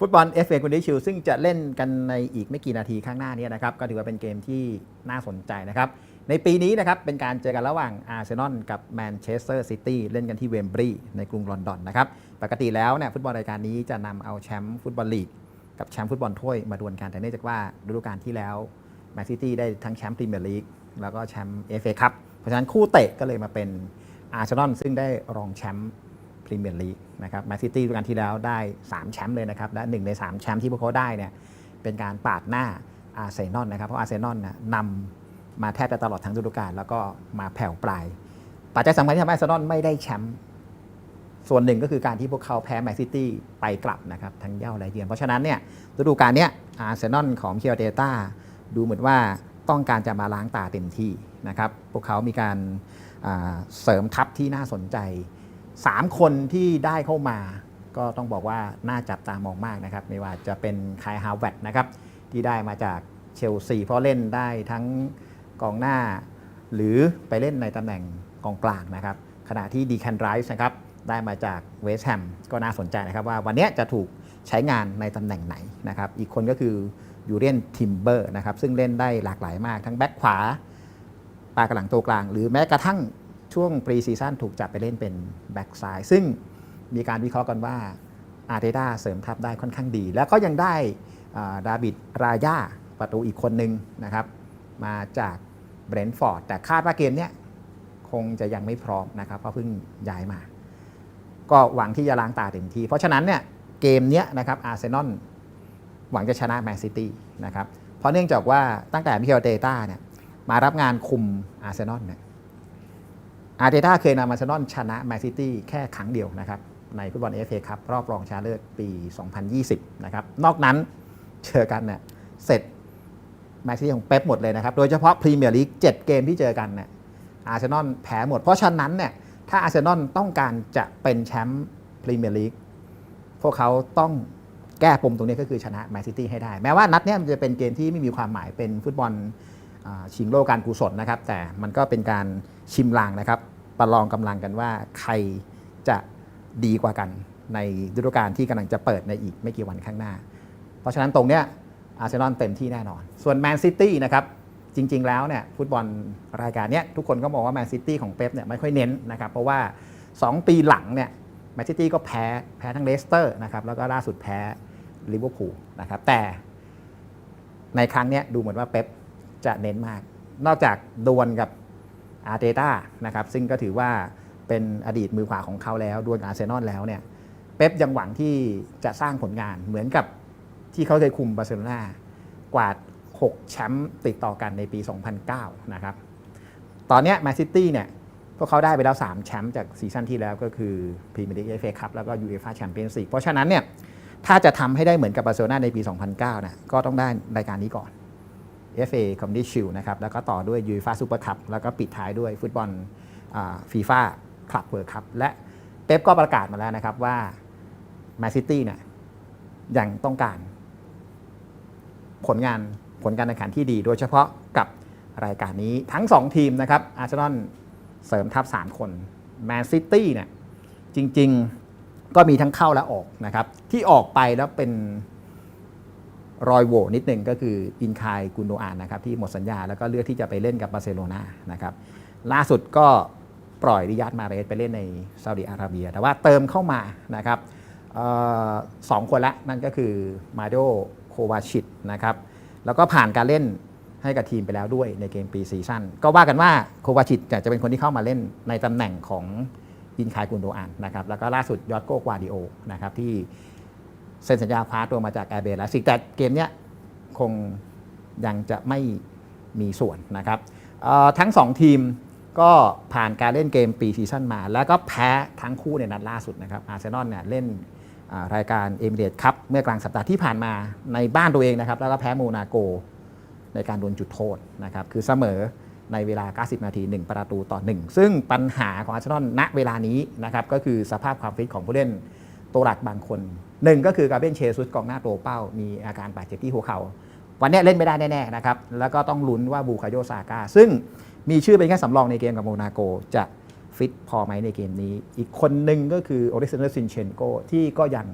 ฟุตบอล FA คุณดิชิลซึ่งจะเล่นกันในอีกไม่กี่นาทีข้างหน้านี้นะครับ ก็ถือว่าเป็นเกมที่น่าสนใจนะครับ ในปีนี้นะครับ เป็นการเจอกันระหว่างอาร์เซนอลกับแมนเชสเตอร์ซิตี้เล่นกันที่เวมบรีย์ในกรุงลอนดอนนะครับ ปกติแล้วเนี่ยฟุตบอลรายการนี้จะนำเอาแชมป์ฟุตบอลลีกกับแชมป์ฟุตบอลถ้วยมาดวลกันแต่เนื่องจากว่าฤดูกาลที่แล้วแมนซิตี้ได้ทั้งแชมป์พรีเมียร์ลีกแล้วก็แชมป์เอฟเอคัพเพราะฉะนั้นคู่เตะก็เลยมาเป็นอาร์เซนอลซึ่งได้รองแชมป์ รีเมียร์ลีกนะครับแมนซิตี้ฤดูกาลที่แล้วได้ 3 แชมป์เลยนะครับ และหนึ่งใน 3 แชมป์ที่พวกเขาได้เนี่ยเป็นการปาดหน้าอาร์เซนอลนะครับ เพราะอาร์เซนอลน่ะนำมาแทบจะตลอดทั้งฤดูกาลแล้วก็มาแผ่วปลาย ปัจจัยสำคัญที่ทำให้อาร์เซนอลไม่ได้แชมป์ส่วนหนึ่งก็คือการที่พวกเขาแพ้แมนซิตี้ไปกลับนะครับทั้งเย่าและเยือนเพราะฉะนั้นเนี่ยฤดูกาลเนี้ยอาร์เซนอลของเคียวเดต้าดูเหมือนว่าต้องการจะมาล้างตาเต็มที่นะครับพวกเขามีการเสริมทัพที่น่าสนใจ 3 คนที่ได้เข้ามา ก็ต้องบอกว่าน่าจับตามองมากนะครับ ไม่ว่าจะเป็นคายฮาวเวตนะครับที่ได้มาจากเชลซีเพราะเล่นได้ทั้งกองหน้า หรือไปเล่นในตำแหน่งกองกลางนะครับ ขณะที่ดีแคนไรส์นะครับได้มาจากเวสต์แฮมก็น่าสนใจนะครับว่าวันนี้จะถูกใช้งานในตำแหน่งไหนนะครับ อีกคนก็คือยูเรียนทิมเบอร์นะครับซึ่งเล่นได้หลากหลายมากทั้งแบ็คขวาปากระหลังตัวกลาง หรือแม้กระทั่ง ช่วงปรีซีซั่นถูกจับไปเล่นเป็นแบ็กซ้ายซึ่งมีการวิเคราะห์กันว่าอาร์เตต้าเสริมทัพได้ค่อนข้างดี แล้วก็ยังได้อ่าดาบิดรายาประตูอีกคนหนึ่งนะครับ มาจากเบรนท์ฟอร์ดแต่คาดว่าเกมเนี้ยคงจะยังไม่พร้อมนะครับเพราะเพิ่งย้ายมา ก็หวังที่จะล้างตาเต็มที่ เพราะฉะนั้นเนี่ยเกมเนี้ยนะครับอาร์เซนอลหวังจะชนะแมนซิตี้นะครับเพราะเนื่องจากว่าตั้งแต่มิเคลเตต้าเนี่ยมารับงานคุมอาร์เซนอลเนี่ย อาร์เตต้าเคยนำอาร์เซนอลชนะแมนซิตี้แค่ครั้งเดียวนะครับในฟุตบอลเอฟเอคัพรอบรองชนะเลิศปี 2020 นะครับ นอกนั้นเจอกันเนี่ยเสร็จแมนซิตี้ของเป๊ปหมดเลยนะครับ โดยเฉพาะพรีเมียร์ลีก7เกมที่เจอกันเนี่ยอาร์เซนอลแพ้หมด เพราะฉะนั้นเนี่ยถ้าอาร์เซนอลต้องการจะเป็นแชมป์พรีเมียร์ลีกพวกเขาต้องแก้ปมตรงนี้ก็คือชนะแมนซิตี้ให้ได้ แม้ว่านัดเนี้ยมันจะเป็นเกมที่ไม่มีความหมายเป็นฟุตบอลชิงโลกการกุศลนะครับ แต่มันก็เป็นการชิมลางนะครับ ประลองกำลังกันว่าใครจะดีกว่ากันในฤดูกาลที่กำลังจะเปิดในอีกไม่กี่วันข้างหน้า เพราะฉะนั้นตรงเนี้ยอาร์เซนอลเต็มที่แน่นอน ส่วนแมนซิตี้นะครับจริง ๆ แล้วเนี่ยฟุตบอลรายการเนี้ยทุกคนก็มองว่าแมนซิตี้ของเป๊ปเนี่ยไม่ค่อยเน้นนะครับเพราะว่า 2 ปีหลังเนี่ยแมนซิตี้ก็แพ้แพ้ทั้งเลสเตอร์นะครับแล้วก็ล่าสุดแพ้ลิเวอร์พูลนะครับแต่ในครั้งเนี้ยดูเหมือนว่าเป๊ปจะเน้นมาก นอกจากดวลกับ อาร์เตต้านะครับซึ่งก็ถือว่าเป็นอดีตมือขวาของเขาแล้วดวลกับอาร์เซนอลแล้วเนี่ยเป๊ปยังหวังที่จะสร้างผลงานเหมือนกับที่เขาเคยคุมบาร์เซโลนากวาด 6 แชมป์ติดต่อกันในปี 2009 นะครับ ตอนนี้แมนซิตี้เนี่ยพวกเขาได้ไปแล้ว 3 แชมป์จากซีซั่นที่แล้วก็คือพรีเมียร์ลีกเอฟเอคัพแล้วก็ยูเอฟ่าแชมเปี้ยนส์ลีกเพราะฉะนั้นเนี่ยถ้าจะทำให้ได้เหมือนกับบาร์เซโลนาในปี 2009นะก็ต้องได้รายการนี้ก่อน FA Community Shield นะครับแล้วก็ต่อด้วย UEFA Super Cup แล้วก็ปิดท้ายด้วยฟุตบอลฟีฟ่าคลับเวิร์คัพและเป๊ปก็ประกาศมาแล้วนะครับว่าแมนซิตี้เนี่ยยังต้องการ ผลงานผลการแข่งขันที่ดี โดยเฉพาะกับรายการนี้ทั้ง 2 ทีมนะครับอาร์เซนอลเสริมทัพ 3 คนแมนซิตี้เนี่ยจริง ๆ ก็มีทั้งเข้าและออกนะครับที่ออกไปแล้วเป็น รอยโหว่นิดหนึ่งก็คืออินคายกุนโดอานนะครับที่หมดสัญญาแล้วก็เลือกที่จะไปเล่นกับบาร์เซโลนานะครับล่าสุดก็ปล่อยริยาดมาเรสไปเล่นในซาอุดิอาระเบีย แต่ว่าเติมเข้ามานะครับออสองคนละนั่นก็คือมาโดโควาชิตนะครับแล้วก็ผ่านการเล่นให้กับทีมไปแล้วด้วยในเกมปีซีซั่นก็ว่ากันว่าโควาชิตจะเป็นคนที่เข้ามาเล่นในตำแหน่งของอินคายกุนโดอานนะครับแล้วก็ล่าสุดยอดโกกวาดิโอนะครับที่ เซ็นสัญญาคว้าตัวมาจากแอร์เบลและสิแต่เกมเนี้ยคงยังจะไม่มีส่วนนะครับทั้ง 2 ทีมก็ผ่านการเล่นเกมปีซีซั่นมา แล้วก็แพ้ทั้งคู่ในนัดล่าสุดนะครับอาร์เซนอลเนี่ยเล่นรายการเอมิเรตคัพเมื่อกลางสัปดาห์ที่ผ่านมาในบ้านตัวเองนะครับ แล้วก็แพ้โมนาโกในการโดนจุดโทษนะครับ คือเสมอในเวลา 90 นาที 1 ประตูต่อ 1 ซึ่งปัญหาของอาร์เซนอลณเวลานี้นะครับ ก็คือสภาพความฟิตของผู้เล่น ตัวหลักบางคนหนึ่งก็คือกาเบนเชซุสกองหน้าตัวเป้า มีอาการบาดเจ็บที่หัวเข่าวันนี้เล่นไม่ได้แน่ๆนะครับ แล้วก็ต้องลุ้นว่าบูคาโยซาก้าซึ่งมีชื่อเป็นแค่สำรองในเกมกับโมนาโกจะฟิตพอไหมในเกมนี้ อีกคนหนึ่งก็คือโอเล็กซานเดอร์ซินเชนโกที่ก็ยัง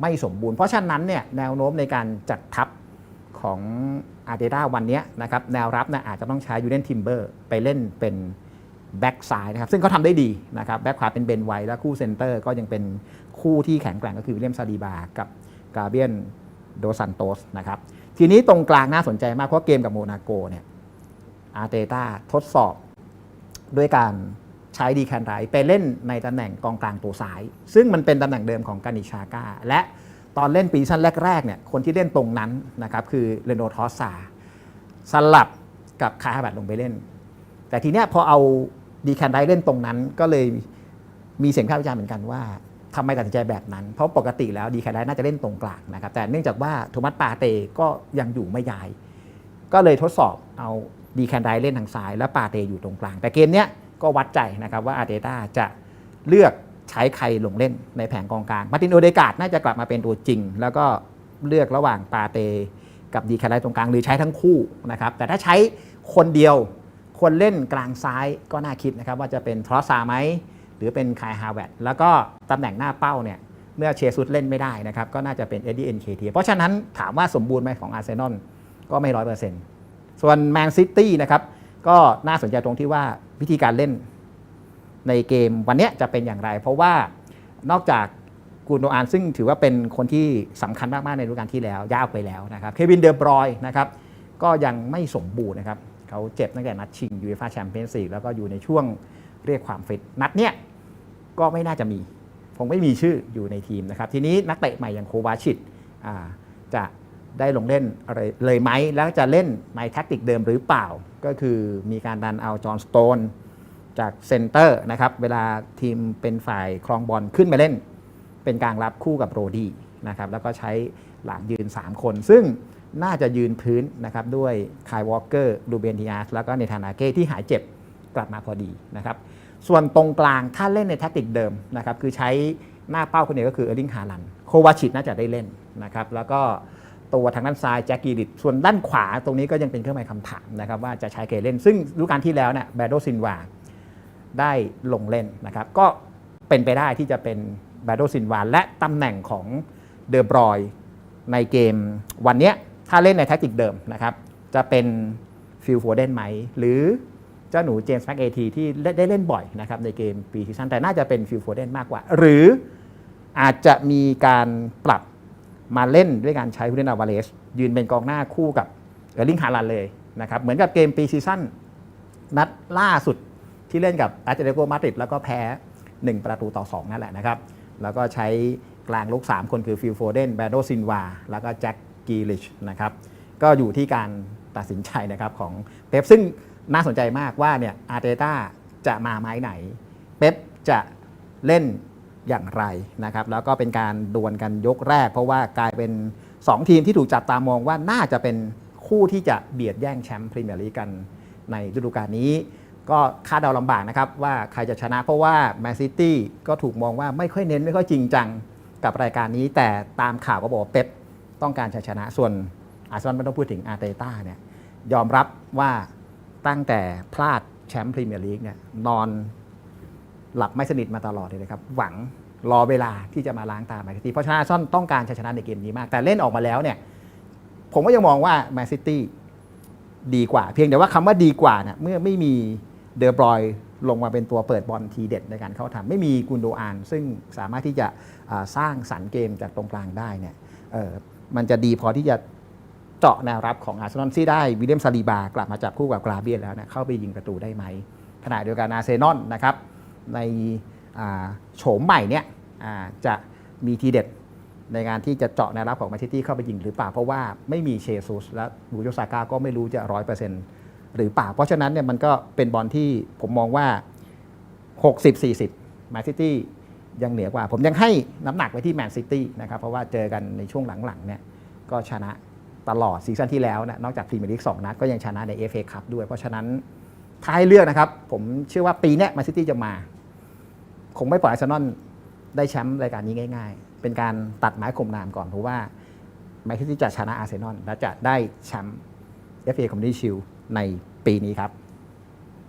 ไม่สมบูรณ์ เพราะฉะนั้นเนี่ยแนวโน้มในการจัดทัพของอาร์เตต้าวันนี้นะครับแนวรับนะอาจจะต้องใช้ยูเ n นทิมเบอร์ไปเล่นเป็น แบ็กซ้ายนะครับซึ่งเขาทำได้ดีนะครับแบ็กขวาเป็นเบนไวและคู่เซนเตอร์ก็ยังเป็นคู่ที่แข็งแกร่งก็คือวิลเลียมซาดีบากับกาเบียนโดซันโตสนะครับทีนี้ตรงกลางน่าสนใจมากเพราะเกมกับโมนาโกเนี่ยอาร์เตต้าทดสอบด้วยการใช้ดีแคนไรไปเล่นในตำแหน่งกองกลางตัวซ้าย ซึ่งมันเป็นตำแหน่งเดิมของกานิชาก้าและตอนเล่นปีชั้นแรกๆเนี่ยคนที่เล่นตรงนั้นนะครับคือเรโนทอสซาสลับกับคาฮาบัตลงไปเล่น แต่ทีเนี้ยพอเอา ดีแคนไรเล่นตรงนั้นก็เลยมีเสียงข้าวิจารณ์เหมือนกันว่าทำไมตัดสินใจแบบนั้น เพราะปกติแล้วดีแคนไรน่าจะเล่นตรงกลางนะครับ แต่เนื่องจากว่าโทมัสปาเตก็ยังอยู่ไม่ย้าย ก็เลยทดสอบเอาดีแคนไดเล่นทางซ้าย แล้วปาเตอยู่ตรงกลาง แต่เกมเนี้ยก็วัดใจนะครับว่าอาร์เตต้าจะเลือกใช้ใครลงเล่นในแผงกองกลาง มาร์ตินโอเดกาดน่าจะกลับมาเป็นตัวจริง แล้วก็เลือกระหว่างปาเตกับดีแคนไดตรงกลางหรือใช้ทั้งคู่นะครับแต่ถ้าใช้คนเดียว คนเล่นกลางซ้ายก็น่าคิดนะครับว่าจะเป็นทรอสซาไหมหรือเป็นคายฮาวเวตแล้วก็ตำแหน่งหน้าเป้าเนี่ยเมื่อเชซุสเล่นไม่ได้นะครับก็น่าจะเป็นเอ็ดดี้เอ็นเคทีเพราะฉะนั้นถามว่าสมบูรณ์ไหมของอาร์เซนอลก็ไม่ร้อยเปอร์เซ็นต์ส่วนแมนซิตี้นะครับก็น่าสนใจตรงที่ว่าวิธีการเล่นในเกมวันนี้จะเป็นอย่างไร เพราะว่านอกจากกูโดอานซึ่งถือว่าเป็นคนที่สำคัญมาก ๆ ในฤดูกาลที่แล้วยาวไปแล้วนะครับเควินเดอบรอยนะครับก็ยังไม่สมบูรณ์นะครับ เขาเจ็บตั้งแต่นัดชิงยูเอฟ่าแชมเปี้ยนส์ลีกแล้วก็อยู่ในช่วงเรียกความฟิตนัดเนี้ยก็ไม่น่าจะมีคงไม่มีชื่ออยู่ในทีมนะครับ ทีนี้นักเตะใหม่อย่างโควาชิตจะได้ลงเล่นอะไรเลยไหมแล้วจะเล่นในแท็กติกเดิมหรือเปล่า ก็คือมีการดันเอาจอห์นสโตนจากเซนเตอร์นะครับเวลาทีมเป็นฝ่ายครองบอลขึ้นมาเล่น เป็นกลางรับคู่กับโรดี้นะครับแล้วก็ใช้หลังยืน 3 คน ซึ่ง น่าจะยืนพื้นนะครับด้วยคายวอลเกอร์ลูเบนดิอาสแล้วก็เนธานาเก้ที่หายเจ็บกลับมาพอดีนะครับส่วนตรงกลางถ้าเล่นในแท็กติกเดิมนะครับคือใช้หน้าเป้าคนเดียวก็คือเออร์ลิงฮาลันโควาชิตน่าจะได้เล่นนะครับแล้วก็ตัวทางด้านซ้ายแจ็คกีริดส่วนด้านขวาตรงนี้ก็ยังเป็นเครื่องหมายคำถามนะครับว่าจะใช้เกเล่น ซึ่งฤดูกาลที่แล้วเนี่ยแบโดซินวาได้ลงเล่นนะครับก็เป็นไปได้ที่จะเป็นแบโดซินวาและตำแหน่งของเดอบรอยในเกมวันเนี้ย ถ้าเล่นในแท็กติกเดิมนะครับ จะเป็นฟิลโฟเดนไหม หรือเจ้าหนูเจมส์แม็กเอทีที่ได้เล่นบ่อยนะครับในเกมปีซีซั่นแต่น่าจะเป็นฟิลโฟเดนมากกว่า หรืออาจจะมีการปรับมาเล่นด้วยการใช้ฮูเดนอาวาเลสยืนเป็นกองหน้าคู่กับเออร์ลิงฮาลันเลยนะครับเหมือนกับเกมปีซีซั่นนัดล่าสุดที่เล่นกับอาร์เจนโกมาดริดแล้วก็แพ้ 1 ประตูต่อ 2 นั่นแหละนะครับ แล้วก็ใช้กลางลูก 3 คนคือฟิลโฟเดนแบโดซินวา แล้วก็แจ็ค กีลิชนะครับก็อยู่ที่การตัดสินใจนะครับของเป๊ปซึ่งน่าสนใจมากว่าเนี่ยอาร์เตต้าจะมาไม้ไหน เป๊ปจะเล่นอย่างไรนะครับแล้วก็เป็นการดวลกันยกแรก เพราะว่ากลายเป็น 2 ทีมที่ถูกจับตามองว่าน่าจะเป็นคู่ที่จะเบียดแย่งแชมป์พรีเมียร์ลีกกันในฤดูกาลนี้ ก็คาดเดาลำบากนะครับว่าใครจะชนะเพราะว่าแมนซิตี้ก็ถูกมองว่าไม่ค่อยเน้นไม่ค่อยจริงจังกับรายการนี้ แต่ตามข่าวก็บอกเป๊ป ต้องการชัยชนะส่วนอาร์เซนอลไม่ต้องพูดถึงอาร์เตต้าเนี่ยยอมรับว่าตั้งแต่พลาดแชมป์พรีเมียร์ลีกเนี่ยนอนหลับไม่สนิทมาตลอดเลยนะครับ หวังรอเวลาที่จะมาล้างตาแมนซิตี้เพราะฉะนั้นอาร์เซนอลต้องการชัยชนะในเกมนี้มาก แต่เล่นออกมาแล้วเนี่ยผมก็ยังมองว่าแมนซิตี้ดีกว่า เพียงแต่ว่าคำว่าดีกว่าเนี่ยเมื่อไม่มีเดอบรอยลงมาเป็นตัวเปิดบอลทีเด็ดในการเข้าทำไม่มีกุนโดอาน ซึ่งสามารถที่จะสร้างสรรค์เกมจากตรงกลางได้เนี่ย มันจะดีพอที่จะเจาะแนวรับของอาร์เซนอลที่ได้วิลเลียมซาลีบากลับมาจับคู่กับกราเบียแล้วเนี่ยเข้าไปยิงประตูได้ไหมขณะเดียวกันอาร์เซนอลนะครับในโฉมใหม่เนี่ยจะมีทีเด็ดในการที่จะเจาะแนวรับของแมนซิตี้เข้าไปยิงหรือเปล่า เพราะว่าไม่มีเชซุสและบูโยซาก้าก็ไม่รู้จะร้อยเปอร์เซ็นต์หรือเปล่า เพราะฉะนั้นเนี่ยมันก็เป็นบอลที่ผมมองว่า 60-40แมนซิตี้ ยังเหนือกว่า ผมยังให้น้ำหนักไปที่แมนซิตี้นะครับเพราะว่าเจอกันในช่วงหลังๆเนี่ยก็ชนะตลอดซีซั่นที่แล้วนะนอกจากพรีเมียร์ลีกสองนัดก็ยังชนะใน FA คัพด้วย เพราะฉะนั้นถ้าให้เลือกนะครับ ผมเชื่อว่าปีเนี้แมนซิตี้จะมา คงไม่ปล่อยอาร์เซนอลได้แชมป์รายการนี้ง่าย ๆ เป็นการตัดไม้ข่มนามก่อนเพราะว่าแมนซิตี้จะชนะอาร์เซนอลและจะได้แชมป์ FA Community Shield ในปีนี้ครับ